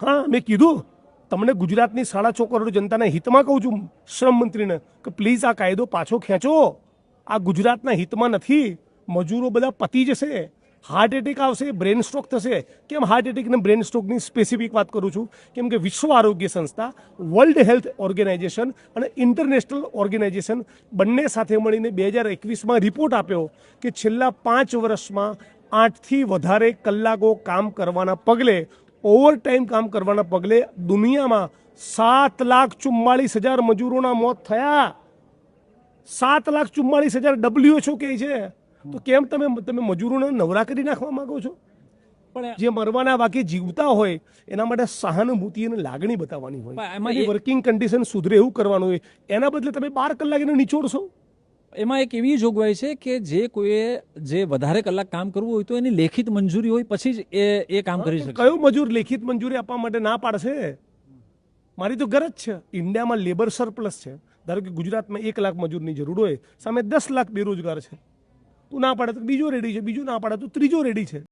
હા, મેં કીધું, તમને ગુજરાતની સાડા છ કરોડ જનતાના હિતમાં કહું છું, શ્રમ મંત્રીને, કે પ્લીઝ આ કાયદો પાછો ખેંચો. આ ગુજરાતના હિતમાં નથી, મજૂરો બધા પતી જશે હાર્ટ એટેક આવશે બ્રેન સ્ટ્રોક થશે. કેમ હાર્ટ એટેક અને બ્રેન સ્ટ્રોકની સ્પેસિફિક વાત કરું છું? કેમ કે વિશ્વ આરોગ્ય સંસ્થા વર્લ્ડ હેલ્થ ઓર્ગેનાઇઝેશન અને ઇન્ટરનેશનલ ઓર્ગેનાઇઝેશન બંને સાથે મળીને બે હજાર એકવીસમાં રિપોર્ટ આપ્યો કે છેલ્લા પાંચ વર્ષમાં આઠથી વધારે કલાકો કામ કરવાના પગલે ઓવર ટાઈમ કામ કરવાના પગલે દુનિયામાં સાત લાખ ચુમ્માળીસ હજાર મજૂરોના મોત થયા. સાત લાખ ચુમ્માળીસ હજાર ડબલ્યુએચઓ કહે છે. તો કેમ તમે તમે મજૂરોને નવરા કરી નાખવા માંગો છો? પણ જે મરવાના બાકી જીવતા હોય એના માટે સહાનુભૂતિ અને લાગણી બતાવવાની હોય. વર્કિંગ કન્ડિશન સુધરે એવું કરવાનું હોય. એના બદલે તમે બાર કલાક એને નિચોડશો? એમાં એક એવી જોગવાઈ છે કે જે કોઈએ જે વધારે કલાક કામ કરવું હોય તો એની લેખિત મંજૂરી હોય પછી જ એ એ કામ કરી શકે કયો મજૂર લેખિત મંજૂરી આપવા માટે ના પાડશે? મારી તો ગરજ છે. ઇન્ડિયામાં લેબર સરપ્લસ છે. ધારો કે ગુજરાતમાં એક લાખ મજૂરની જરૂર હોય સામે દસ લાખ બેરોજગાર છે. તું ના પાડે તો બીજો રેડી છે બીજું ના પાડે તો ત્રીજો રેડી છે.